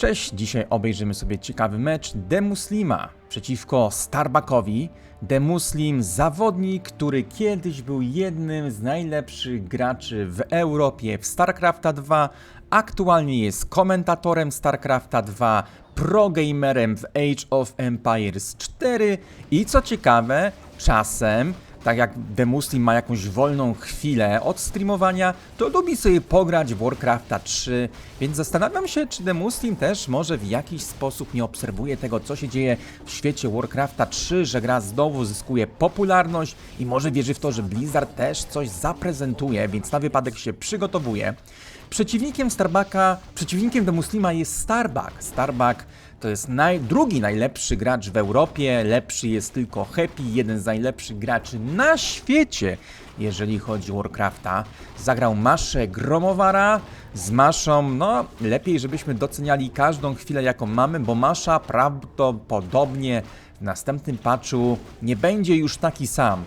Cześć, dzisiaj obejrzymy sobie ciekawy mecz Demuslima przeciwko Starbuckowi. Demuslim, zawodnik, który kiedyś był jednym z najlepszych graczy w Europie w StarCrafta 2, aktualnie jest komentatorem StarCrafta 2, progamerem w Age of Empires 4 i co ciekawe, czasem tak jak Demuslim ma jakąś wolną chwilę od streamowania, to lubi sobie pograć w Warcrafta 3, więc zastanawiam się, czy Demuslim też może w jakiś sposób nie obserwuje tego, co się dzieje w świecie Warcrafta 3, że gra znowu zyskuje popularność i może wierzy w to, że Blizzard też coś zaprezentuje, więc na wypadek się przygotowuje. Przeciwnikiem Starbucka, przeciwnikiem Demuslima jest Starbuck. Starbuck to jest naj, drugi najlepszy gracz w Europie, lepszy jest tylko Happy, jeden z najlepszych graczy na świecie, jeżeli chodzi o Warcrafta. Zagrał Maszę Gromowara z Maszą, no lepiej żebyśmy doceniali każdą chwilę jaką mamy, bo Masza prawdopodobnie w następnym patchu nie będzie już taki sam.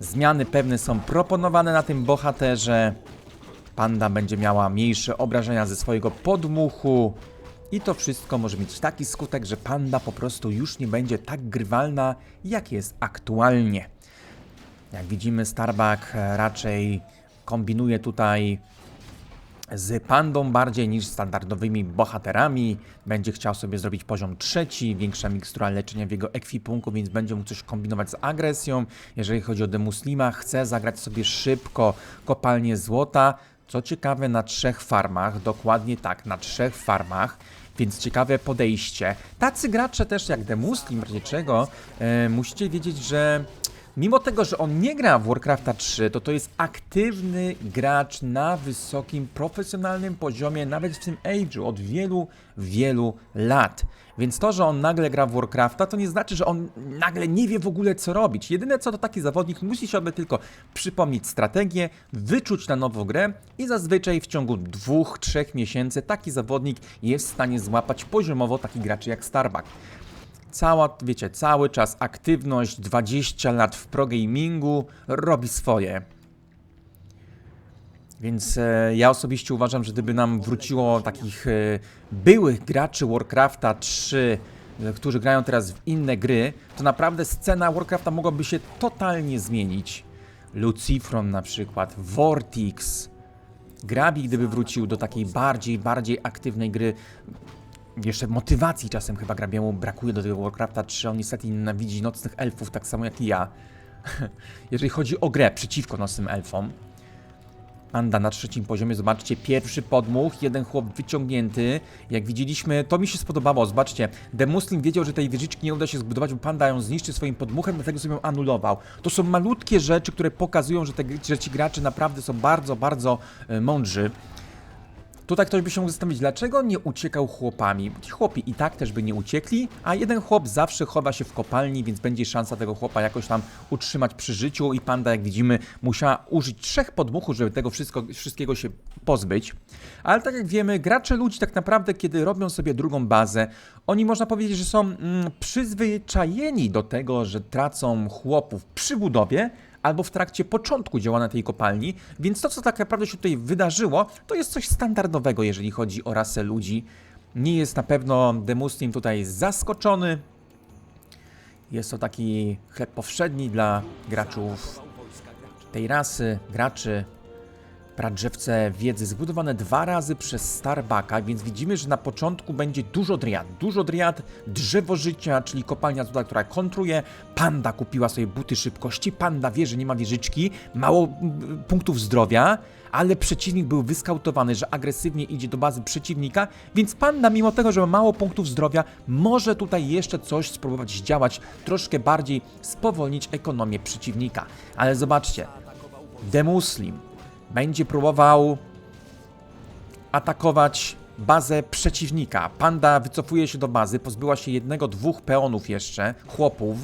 Zmiany pewne są proponowane na tym bohaterze. Panda będzie miała mniejsze obrażenia ze swojego podmuchu. I to wszystko może mieć taki skutek, że panda po prostu już nie będzie tak grywalna, jak jest aktualnie. Jak widzimy, Starbuck e, raczej kombinuje tutaj z pandą bardziej niż standardowymi bohaterami. Będzie chciał sobie zrobić poziom trzeci, większa mikstura leczenia w jego ekwipunku, więc będzie mógł coś kombinować z agresją. Jeżeli chodzi o Demuslima, chce zagrać sobie szybko kopalnię złota. Co ciekawe, na trzech farmach, dokładnie tak, na trzech farmach. Więc ciekawe podejście. Tacy gracze też jak Demuslim, w razie czego, e, musicie wiedzieć, że mimo tego, że on nie gra w Warcrafta 3, to to jest aktywny gracz na wysokim, profesjonalnym poziomie, nawet w tym age'u, od wielu, wielu lat. Więc to, że on nagle gra w Warcrafta, to nie znaczy, że on nagle nie wie w ogóle co robić. Jedyne co to taki zawodnik musi sobie tylko przypomnieć strategię, wyczuć na nową grę i zazwyczaj w ciągu dwóch, trzech miesięcy taki zawodnik jest w stanie złapać poziomowo taki graczy jak Starbuck cała, wiecie, cały czas aktywność, 20 lat w progamingu robi swoje. Więc e, ja osobiście uważam, że gdyby nam wróciło takich e, byłych graczy Warcrafta 3, e, którzy grają teraz w inne gry, to naprawdę scena Warcrafta mogłaby się totalnie zmienić. Lucifron na przykład, Vortix, Grabi gdyby wrócił do takiej bardziej, bardziej aktywnej gry, jeszcze motywacji czasem chyba Grabiemu brakuje do tego Warcrafta 3. On niestety nienawidzi nocnych elfów, tak samo jak i ja. Jeżeli chodzi o grę przeciwko nocnym elfom. Panda na trzecim poziomie, zobaczcie, pierwszy podmuch, jeden chłop wyciągnięty. Jak widzieliśmy, to mi się spodobało, zobaczcie, Demuslim wiedział, że tej wieżyczki nie uda się zbudować, bo Panda ją zniszczy swoim podmuchem, dlatego sobie ją anulował. To są malutkie rzeczy, które pokazują, że, te, że ci gracze naprawdę są bardzo, bardzo e, mądrzy. Tutaj ktoś by się mógł zastanowić, dlaczego nie uciekał chłopami? Ci chłopi i tak też by nie uciekli, a jeden chłop zawsze chowa się w kopalni, więc będzie szansa tego chłopa jakoś tam utrzymać przy życiu i panda, jak widzimy, musiała użyć trzech podmuchów, żeby tego wszystko, wszystkiego się pozbyć. Ale tak jak wiemy, gracze ludzi tak naprawdę, kiedy robią sobie drugą bazę, oni można powiedzieć, że są mm, przyzwyczajeni do tego, że tracą chłopów przy budowie, albo w trakcie początku działania tej kopalni, więc to, co tak naprawdę się tutaj wydarzyło, to jest coś standardowego, jeżeli chodzi o rasę ludzi. Nie jest na pewno Demuslim tutaj zaskoczony. Jest to taki chleb powszedni dla graczów tej rasy, graczy Pradrzewce wiedzy zbudowane dwa razy przez Starbucka, więc widzimy, że na początku będzie dużo driad. Dużo driad, drzewo życia, czyli kopalnia złota, która kontruje. Panda kupiła sobie buty szybkości. Panda wie, że nie ma wieżyczki, mało punktów zdrowia, ale przeciwnik był wyskautowany, że agresywnie idzie do bazy przeciwnika, więc Panda, mimo tego, że ma mało punktów zdrowia, może tutaj jeszcze coś spróbować zdziałać, troszkę bardziej spowolnić ekonomię przeciwnika. Ale zobaczcie, Demuslim będzie próbował atakować bazę przeciwnika. Panda wycofuje się do bazy, pozbyła się jednego, dwóch peonów jeszcze, chłopów.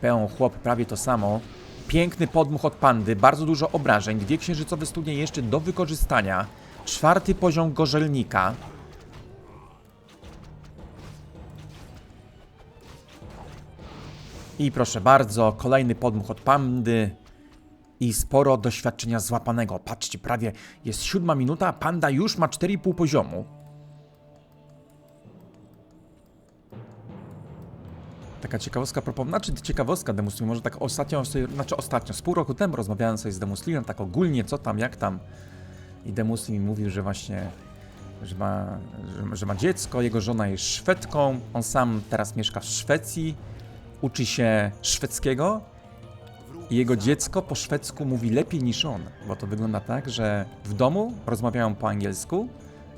Peon, chłop, prawie to samo. Piękny podmuch od pandy, bardzo dużo obrażeń, dwie księżycowe studnie jeszcze do wykorzystania. Czwarty poziom gorzelnika. I proszę bardzo, kolejny podmuch od pandy i sporo doświadczenia złapanego. Patrzcie, prawie jest siódma minuta, panda już ma 4,5 poziomu. Taka ciekawostka propos, znaczy ciekawostka Demuslim, może tak ostatnio, znaczy ostatnio, z pół roku temu rozmawiałem sobie z Demuslimem, tak ogólnie, co tam, jak tam. I Demuslim mówił, że właśnie, że ma, że, że ma dziecko, jego żona jest Szwedką, on sam teraz mieszka w Szwecji, uczy się szwedzkiego, i jego dziecko po szwedzku mówi lepiej niż on, bo to wygląda tak, że w domu rozmawiają po angielsku,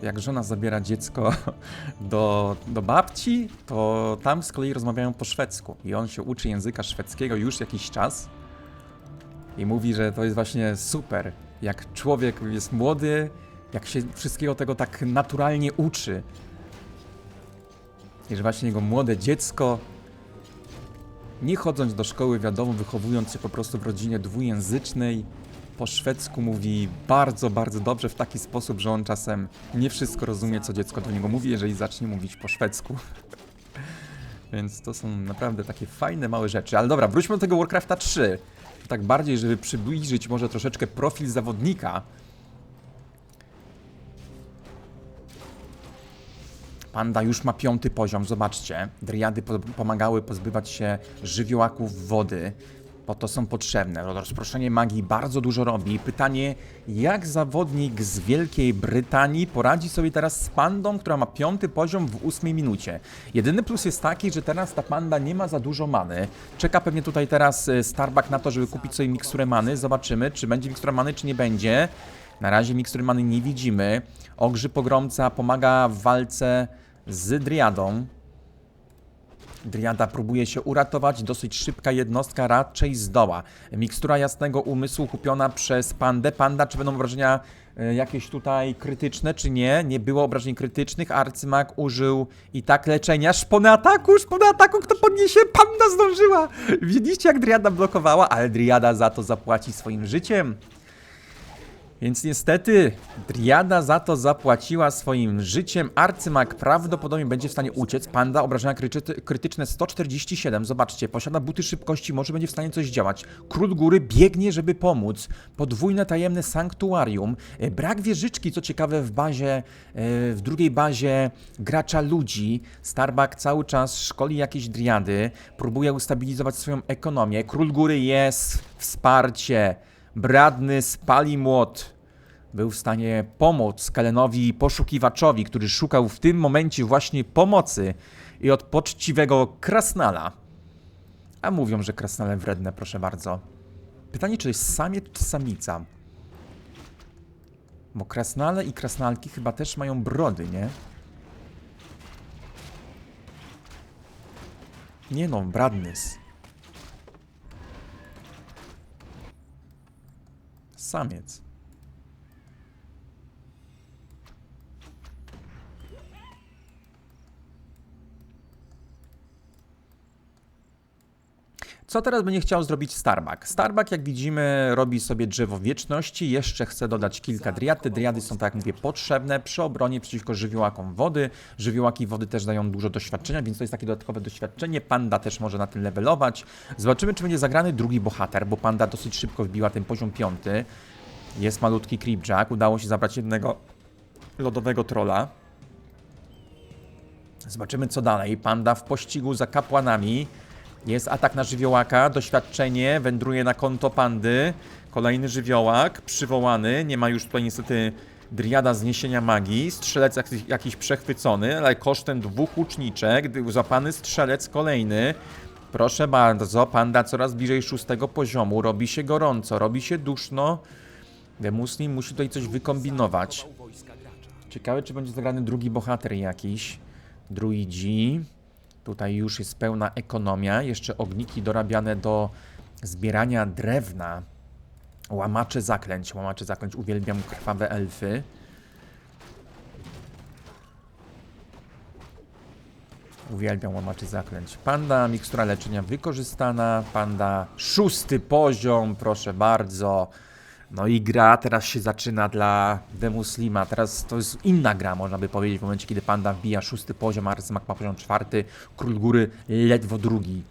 jak żona zabiera dziecko do, do babci, to tam z kolei rozmawiają po szwedzku. I on się uczy języka szwedzkiego już jakiś czas. I mówi, że to jest właśnie super. Jak człowiek jest młody, jak się wszystkiego tego tak naturalnie uczy. I że właśnie jego młode dziecko, nie chodząc do szkoły, wiadomo, wychowując się po prostu w rodzinie dwujęzycznej, po szwedzku mówi bardzo, bardzo dobrze w taki sposób, że on czasem nie wszystko rozumie, co dziecko do niego mówi, jeżeli zacznie mówić po szwedzku. Więc to są naprawdę takie fajne, małe rzeczy. Ale dobra, wróćmy do tego Warcrafta 3. Tak bardziej, żeby przybliżyć może troszeczkę profil zawodnika. Panda już ma piąty poziom, zobaczcie. Driady po pomagały pozbywać się żywiołaków wody, bo to są potrzebne. Rozproszenie magii bardzo dużo robi. Pytanie, jak zawodnik z Wielkiej Brytanii poradzi sobie teraz z pandą, która ma piąty poziom w ósmej minucie? Jedyny plus jest taki, że teraz ta panda nie ma za dużo many. Czeka pewnie tutaj teraz y, Starbuck na to, żeby kupić sobie miksturę many. Zobaczymy, czy będzie mikstura many, czy nie będzie. Na razie mikstury many nie widzimy. Ogrzy Pogromca pomaga w walce z Driadą. Driada próbuje się uratować, dosyć szybka jednostka raczej zdoła. Mikstura jasnego umysłu kupiona przez pandę. Panda, czy będą obrażenia e, jakieś tutaj krytyczne, czy nie? Nie było obrażeń krytycznych. Arcymak użył i tak leczenia. Szpony ataku, szpony ataku, kto podniesie? Panda zdążyła! Widzieliście jak Driada blokowała, ale Driada za to zapłaci swoim życiem. Więc niestety Driada za to zapłaciła swoim życiem. Arcymak prawdopodobnie będzie w stanie uciec. Panda obrażenia krytyczne 147. Zobaczcie, posiada buty szybkości, może będzie w stanie coś działać. Król góry biegnie, żeby pomóc. Podwójne tajemne sanktuarium. E, Brak wieżyczki, co ciekawe, w bazie, e, w drugiej bazie gracza ludzi. Starbuck cały czas szkoli jakieś driady, próbuje ustabilizować swoją ekonomię. Król góry jest wsparcie. Bradny spali młot. Był w stanie pomóc Kalenowi poszukiwaczowi, który szukał w tym momencie właśnie pomocy i od poczciwego krasnala. A mówią, że krasnale wredne, proszę bardzo. Pytanie, czy jest samiec czy samica? Bo krasnale i krasnalki chyba też mają brody, nie? Nie no, Bradnys. Samiec. Co teraz będzie chciał zrobić Starbuck? Starbuck, jak widzimy, robi sobie drzewo wieczności, jeszcze chce dodać kilka driad. Te driady są, tak jak mówię, potrzebne przy obronie przeciwko żywiołakom wody. Żywiołaki wody też dają dużo doświadczenia, więc to jest takie dodatkowe doświadczenie. Panda też może na tym levelować. Zobaczymy, czy będzie zagrany drugi bohater, bo Panda dosyć szybko wbiła ten poziom piąty. Jest malutki Creepjack, udało się zabrać jednego lodowego trolla. Zobaczymy co dalej. Panda w pościgu za kapłanami. Jest atak na żywiołaka, doświadczenie, wędruje na konto pandy. Kolejny żywiołak, przywołany. Nie ma już tutaj niestety driada zniesienia magii. Strzelec jakiś, przechwycony, ale kosztem dwóch łuczniczek. Złapany strzelec kolejny. Proszę bardzo, panda coraz bliżej szóstego poziomu. Robi się gorąco, robi się duszno. The Muslim musi tutaj coś wykombinować. Ciekawe, czy będzie zagrany drugi bohater jakiś. Druidzi. Tutaj już jest pełna ekonomia. Jeszcze ogniki dorabiane do zbierania drewna. Łamacze zaklęć. Łamacze zaklęć. Uwielbiam krwawe elfy. Uwielbiam łamaczy zaklęć. Panda, mikstura leczenia wykorzystana. Panda, szósty poziom, proszę bardzo. No i gra teraz się zaczyna dla Demuslima. Teraz to jest inna gra, można by powiedzieć, w momencie, kiedy Panda wbija szósty poziom, Arcymak ma poziom czwarty, Król Góry ledwo drugi.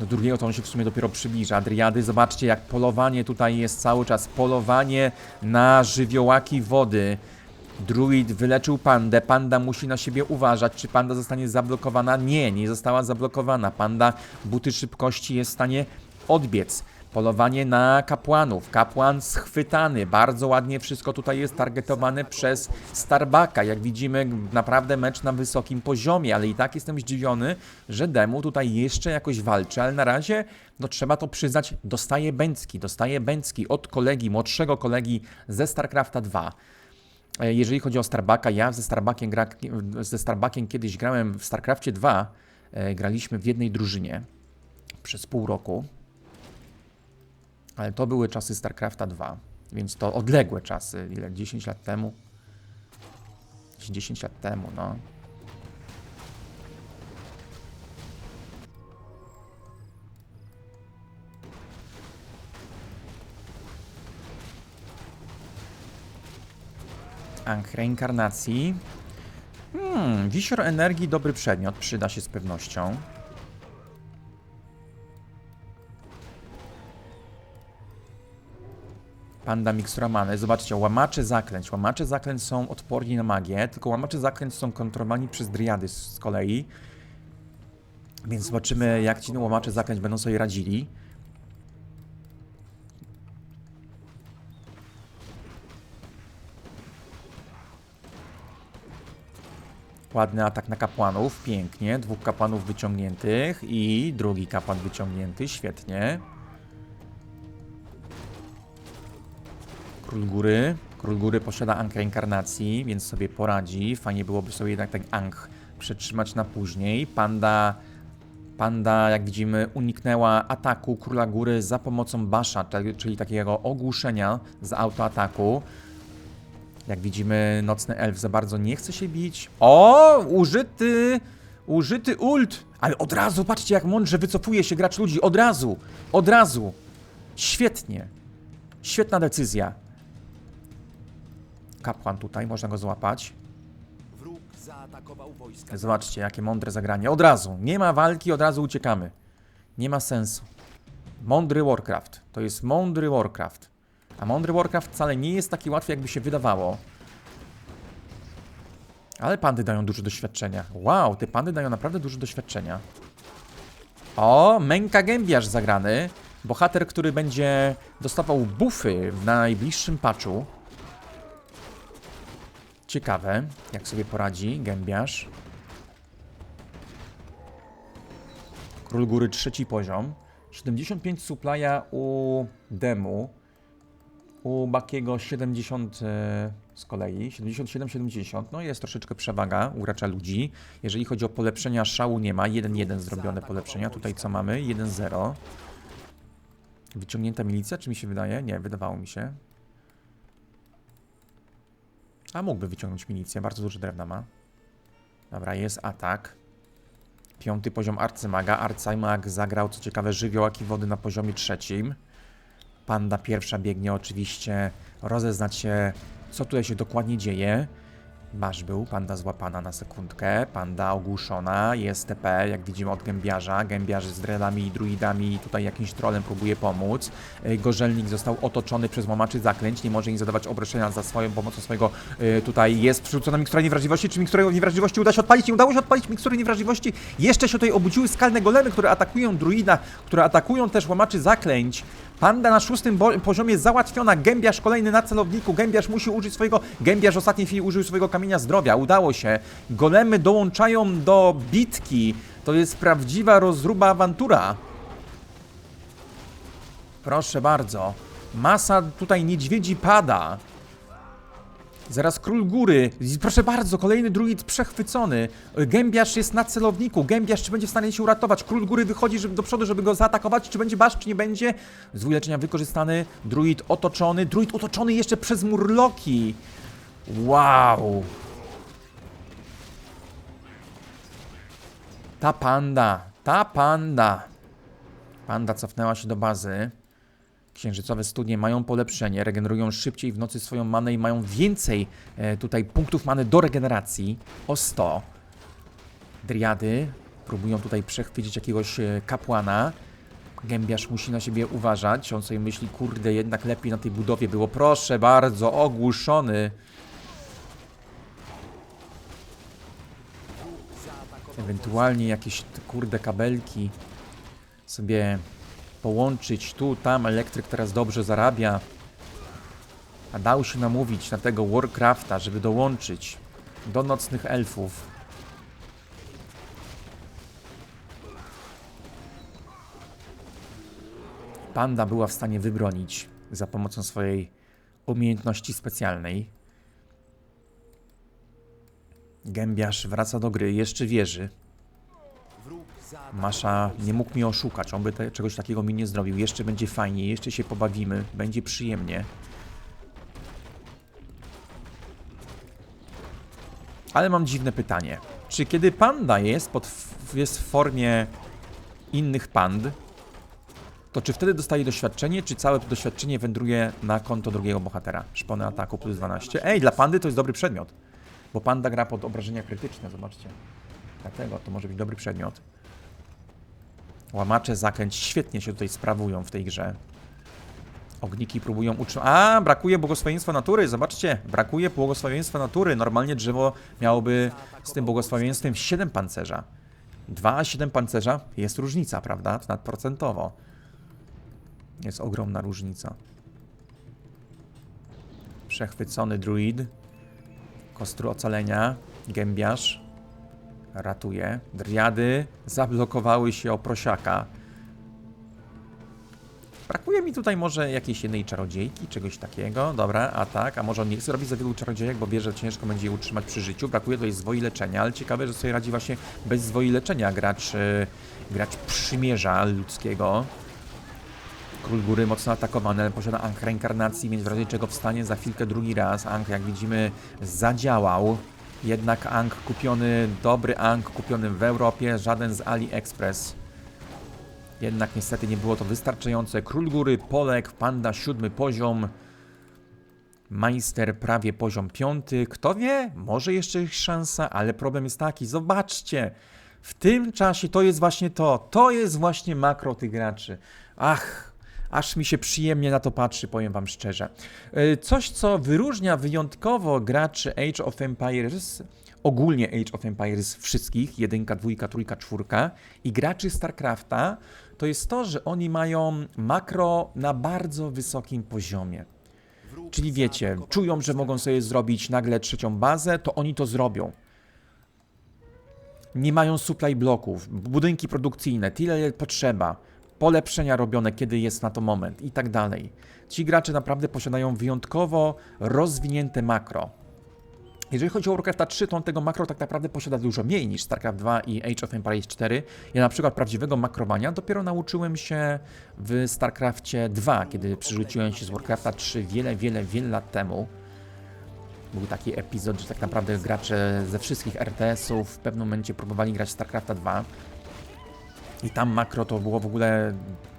Do drugiego to on się w sumie dopiero przybliża. Driady, zobaczcie jak polowanie tutaj jest cały czas. Polowanie na żywiołaki wody. Druid wyleczył pandę, panda musi na siebie uważać. Czy panda zostanie zablokowana? Nie, nie została zablokowana. Panda buty szybkości jest w stanie odbiec. Polowanie na kapłanów. Kapłan schwytany. Bardzo ładnie wszystko tutaj jest targetowane przez Starbaka. Jak widzimy, naprawdę mecz na wysokim poziomie, ale i tak jestem zdziwiony, że Demu tutaj jeszcze jakoś walczy, ale na razie, no trzeba to przyznać, dostaje Bęcki. Dostaje Bęcki od kolegi, młodszego kolegi ze StarCrafta 2. E, Jeżeli chodzi o Starbaka, ja ze Starbakiem, gra, ze Starbakiem kiedyś grałem w StarCraftie 2. E, Graliśmy w jednej drużynie przez pół roku. Ale to były czasy StarCrafta 2, więc to odległe czasy. Ile? 10 lat temu? Jakieś 10 lat temu, no. Anch reinkarnacji. Hmm, wisior energii, dobry przedmiot, przyda się z pewnością. Panda mikstura many. Zobaczcie, łamacze zaklęć. Łamacze zaklęć są odporni na magię, tylko łamacze zaklęć są kontrolowani przez driady z z kolei. Więc zobaczymy, jak ci łamacze zaklęć będą sobie radzili. Ładny atak na kapłanów, pięknie. Dwóch kapłanów wyciągniętych i drugi kapłan wyciągnięty, świetnie. Król Góry. Król Góry posiada Ankę Inkarnacji, więc sobie poradzi. Fajnie byłoby sobie jednak ten Ank przetrzymać na później. Panda, panda, jak widzimy, uniknęła ataku Króla Góry za pomocą Basha, czyli takiego ogłuszenia z autoataku. Jak widzimy, Nocny Elf za bardzo nie chce się bić. O! Użyty! Użyty ult! Ale od razu, patrzcie jak mądrze wycofuje się gracz ludzi. Od razu! Od razu! Świetnie. Świetna decyzja. Kapłan tutaj, można go złapać. Wróg zaatakował wojska. Zobaczcie, jakie mądre zagranie. Od razu. Nie ma walki, od razu uciekamy. Nie ma sensu. Mądry Warcraft. To jest mądry Warcraft. A mądry Warcraft wcale nie jest taki łatwy, jakby się wydawało. Ale pandy dają dużo doświadczenia. Wow, te pandy dają naprawdę dużo doświadczenia. O, Męka Gębiarz zagrany. Bohater, który będzie dostawał buffy w najbliższym patchu. Ciekawe, jak sobie poradzi Gębiarz. Król Góry trzeci poziom. 75 supplya u Demu. U Bakiego 70 e, z kolei. 77-70. No jest troszeczkę przewaga u gracza ludzi. Jeżeli chodzi o polepszenia, szału nie ma. 1-1 zrobione polepszenia. Tutaj co mamy? 1-0. Wyciągnięta milicja, czy mi się wydaje? Nie, wydawało mi się. A mógłby wyciągnąć milicję, bardzo dużo drewna ma. Dobra, jest atak. Piąty poziom arcymaga. Arcymag zagrał, co ciekawe, żywiołaki wody na poziomie trzecim. Panda pierwsza biegnie oczywiście rozeznać się, co tutaj się dokładnie dzieje. Masz był, panda złapana na sekundkę, panda ogłuszona, jest TP, jak widzimy od gębiarza. Gębiarz z dreadami i druidami tutaj jakimś trolem próbuje pomóc. Y, Gorzelnik został otoczony przez łamaczy zaklęć, nie może im zadawać obrażenia za swoją pomocą swojego. y, Tutaj jest przerzucona mikstura niewrażliwości, czy miksturę niewrażliwości uda się odpalić? Nie udało się odpalić mikstury niewrażliwości. Jeszcze się tutaj obudziły skalne golemy, które atakują druida, które atakują też łamaczy zaklęć. Panda na szóstym poziomie załatwiona, gębiarz kolejny na celowniku, gębiarz musi użyć swojego, gębiarz w ostatniej chwili użył swojego kamienia zdrowia, udało się. Golemy dołączają do bitki, to jest prawdziwa rozruba awantura. Proszę bardzo, masa tutaj niedźwiedzi pada. Zaraz król góry. Proszę bardzo, kolejny druid przechwycony. Gębiarz jest na celowniku. Gębiarz czy będzie w stanie się uratować? Król góry wychodzi żeby, do przodu, żeby go zaatakować. Czy będzie basz, czy nie będzie? Zwój leczenia wykorzystany. Druid otoczony. Druid otoczony jeszcze przez murloki. Wow. Ta panda. Ta panda. Panda cofnęła się do bazy. Księżycowe studnie mają polepszenie, regenerują szybciej w nocy swoją manę i mają więcej e, tutaj punktów many do regeneracji o 100. Driady próbują tutaj przechwycić jakiegoś e, kapłana. Gębiarz musi na siebie uważać. On sobie myśli, kurde, jednak lepiej na tej budowie było. Proszę bardzo, ogłuszony. Ewentualnie jakieś, kurde, kabelki sobie połączyć tu, tam. Elektryk teraz dobrze zarabia. A dał się namówić na tego Warcrafta, żeby dołączyć do nocnych elfów. Panda była w stanie wybronić za pomocą swojej umiejętności specjalnej. Gębiarz wraca do gry, jeszcze wierzy. Masza nie mógł mnie oszukać, on by te, czegoś takiego mi nie zrobił. Jeszcze będzie fajnie, jeszcze się pobawimy, będzie przyjemnie. Ale mam dziwne pytanie. Czy kiedy panda jest, pod, jest w formie innych pand, to czy wtedy dostaje doświadczenie, czy całe to doświadczenie wędruje na konto drugiego bohatera? Szpony ataku plus 12. Ej, dla pandy to jest dobry przedmiot. Bo panda gra pod obrażenia krytyczne, zobaczcie. Dlatego to może być dobry przedmiot. Łamacze zakręć świetnie się tutaj sprawują w tej grze. Ogniki próbują utrzymać. A, brakuje błogosławieństwa natury, zobaczcie. Brakuje błogosławieństwa natury. Normalnie drzewo miałoby z tym błogosławieństwem 7 pancerza. 2 a 7 pancerza jest różnica, prawda? Nadprocentowo. Jest ogromna różnica. Przechwycony druid. Kostru ocalenia. Gębiarz. Ratuje. Driady zablokowały się o prosiaka. Brakuje mi tutaj może jakiejś jednej czarodziejki, czegoś takiego. Dobra, a tak, a może on nie chce robić za wielu czarodziejek, bo wie, że ciężko będzie je utrzymać przy życiu. Brakuje tutaj zwoi leczenia, ale ciekawe, że sobie radzi właśnie bez zwoi leczenia gracz, yy, gracz przymierza ludzkiego. Król Góry mocno atakowany, ale posiada Ankh reinkarnacji, więc w razie czego wstanie za chwilkę drugi raz. Ankh, jak widzimy, zadziałał. Jednak Ankh kupiony, dobry Ankh kupiony w Europie, żaden z AliExpress. Jednak niestety nie było to wystarczające. Król Góry, Polek, Panda, siódmy poziom. Majster prawie poziom piąty. Kto wie? Może jeszcze jest szansa, ale problem jest taki. Zobaczcie. W tym czasie to jest właśnie to. To jest właśnie makro tych graczy. Ach, aż mi się przyjemnie na to patrzy, powiem wam szczerze. Yy, Coś, co wyróżnia wyjątkowo graczy Age of Empires, ogólnie Age of Empires wszystkich, jedynka, dwójka, trójka, czwórka i graczy StarCrafta, to jest to, że oni mają makro na bardzo wysokim poziomie. Czyli wiecie, czują, że mogą sobie zrobić nagle trzecią bazę, to oni to zrobią. Nie mają supply bloków, budynki produkcyjne, tyle ile potrzeba, polepszenia robione, kiedy jest na to moment i tak dalej. Ci gracze naprawdę posiadają wyjątkowo rozwinięte makro. Jeżeli chodzi o Warcrafta 3, to on tego makro tak naprawdę posiada dużo mniej niż StarCraft 2 i Age of Empires 4. Ja na przykład prawdziwego makrowania dopiero nauczyłem się w StarCraftie 2, kiedy przerzuciłem się z Warcrafta 3 wiele, wiele, wiele lat temu. Był taki epizod, że tak naprawdę gracze ze wszystkich RTS-ów w pewnym momencie próbowali grać w StarCrafta 2. I tam makro to było w ogóle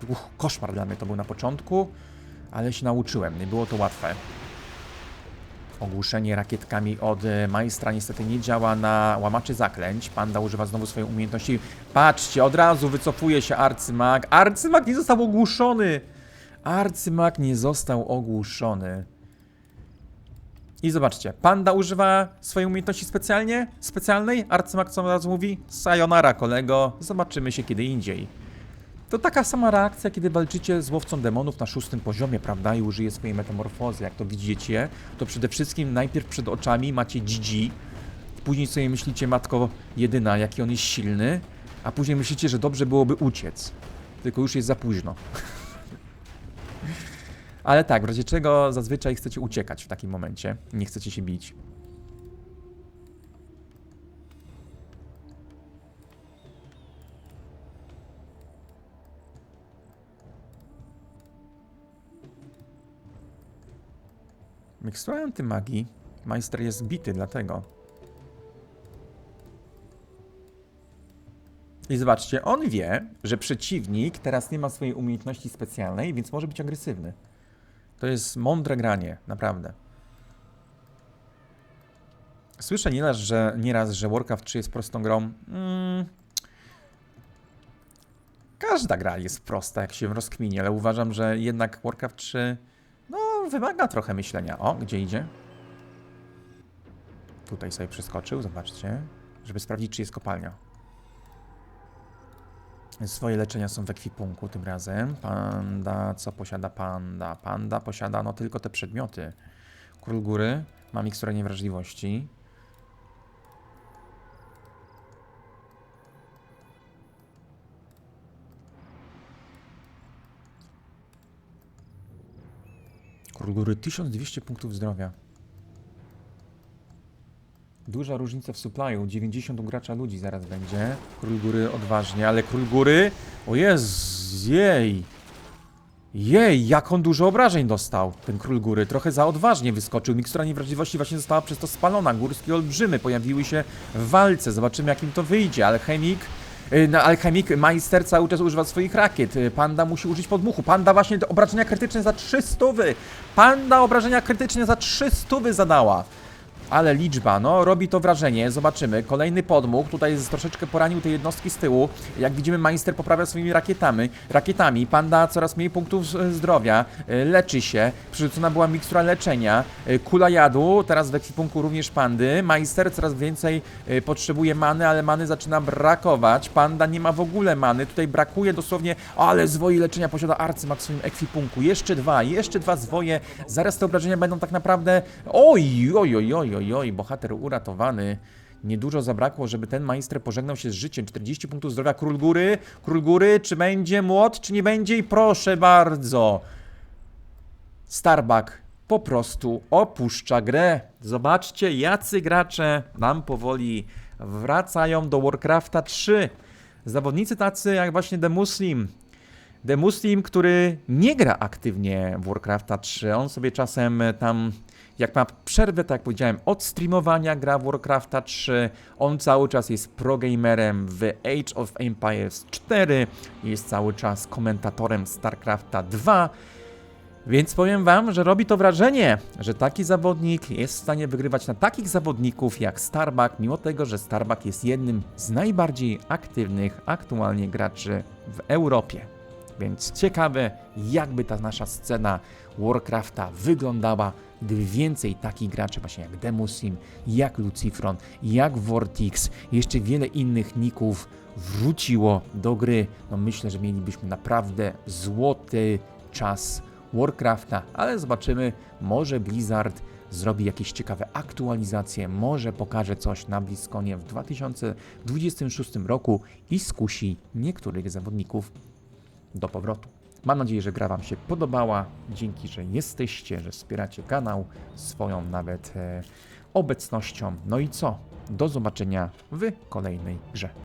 uch, koszmar dla mnie to był na początku, ale się nauczyłem, nie było to łatwe. Ogłuszenie rakietkami od e, majstra niestety nie działa na łamaczy zaklęć. Panda używa znowu swojej umiejętności. Patrzcie, od razu wycofuje się arcymag. Arcymag nie został ogłuszony! Arcymag nie został ogłuszony. I zobaczcie, panda używa swojej umiejętności specjalnie, specjalnej. Arcymag co od razu mówi? Sayonara kolego, zobaczymy się kiedy indziej. To taka sama reakcja, kiedy walczycie z łowcą demonów na szóstym poziomie, prawda? I użyje swojej metamorfozy. Jak to widzicie, to przede wszystkim najpierw przed oczami macie GG, później sobie myślicie, matko jedyna, jaki on jest silny, a później myślicie, że dobrze byłoby uciec. Tylko już jest za późno. Ale tak, w razie czego zazwyczaj chcecie uciekać w takim momencie, nie chcecie się bić. Mikstura antymagii. Majster jest bity, dlatego. I zobaczcie, on wie, że przeciwnik teraz nie ma swojej umiejętności specjalnej, więc może być agresywny. To jest mądre granie, naprawdę. Słyszę nieraz, że, nieraz, że Warcraft 3 jest prostą grą. Mm. Każda gra jest prosta, jak się rozkminie, ale uważam, że jednak Warcraft 3 no, wymaga trochę myślenia. O, gdzie idzie? Tutaj sobie przeskoczył, zobaczcie, żeby sprawdzić, czy jest kopalnia. Swoje leczenia są w ekwipunku tym razem. Panda, co posiada panda? Panda posiada no tylko te przedmioty. Król góry ma miksturę niewrażliwości. Król góry 1200 punktów zdrowia. Duża różnica w supplyu. 90 u gracza ludzi zaraz będzie. Król góry odważnie, ale król góry. O Jezu, jej. Jej, jak on dużo obrażeń dostał, ten król góry. Trochę za odważnie wyskoczył. Mikstura niewrażliwości właśnie została przez to spalona. Górskie olbrzymy pojawiły się w walce. Zobaczymy, jak im to wyjdzie. Alchemik. No, alchemik Meister cały czas używa swoich rakiet. Y, Panda musi użyć podmuchu. Panda właśnie obrażenia krytyczne za 300. Panda obrażenia krytyczne za 300 zadała. Ale liczba, no, robi to wrażenie. Zobaczymy. Kolejny podmuch. Tutaj troszeczkę poranił te jednostki z tyłu. Jak widzimy, Meister poprawia swoimi rakietami. Rakietami. Panda coraz mniej punktów zdrowia. Y, Leczy się. Przerzucona była mikstura leczenia. Y, Kula jadu. Teraz w ekwipunku również pandy. Meister coraz więcej y, potrzebuje many, ale many zaczyna brakować. Panda nie ma w ogóle many. Tutaj brakuje dosłownie, ale zwoje leczenia posiada Arcymak w swoim ekwipunku. Jeszcze dwa, jeszcze dwa zwoje. Zaraz te obrażenia będą tak naprawdę... Oj, oj, oj, oj, oj, oj, bohater uratowany. Niedużo zabrakło, żeby ten majster pożegnał się z życiem. 40 punktów zdrowia, król góry. Król góry, czy będzie młot, czy nie będzie? I proszę bardzo. Starbuck po prostu opuszcza grę. Zobaczcie, jacy gracze nam powoli wracają do Warcrafta 3. Zawodnicy tacy jak właśnie The Muslim. The Muslim, który nie gra aktywnie w Warcrafta 3. On sobie czasem tam, jak ma przerwę, tak jak powiedziałem, od streamowania gra w Warcrafta 3. On cały czas jest progamerem w Age of Empires 4. Jest cały czas komentatorem StarCrafta 2. Więc powiem wam, że robi to wrażenie, że taki zawodnik jest w stanie wygrywać na takich zawodników jak Starbuck, mimo tego, że Starbuck jest jednym z najbardziej aktywnych aktualnie graczy w Europie. Więc ciekawe, jakby ta nasza scena Warcrafta wyglądała, gdyby więcej takich graczy właśnie jak Demusim, jak Lucifron, jak Vortix, jeszcze wiele innych ników wróciło do gry. No myślę, że mielibyśmy naprawdę złoty czas Warcrafta, ale zobaczymy, może Blizzard zrobi jakieś ciekawe aktualizacje, może pokaże coś na Bliskonie w 2026 roku i skusi niektórych zawodników do powrotu. Mam nadzieję, że gra Wam się podobała. Dzięki, że jesteście, że wspieracie kanał swoją nawet e, obecnością. No i co? Do zobaczenia w kolejnej grze.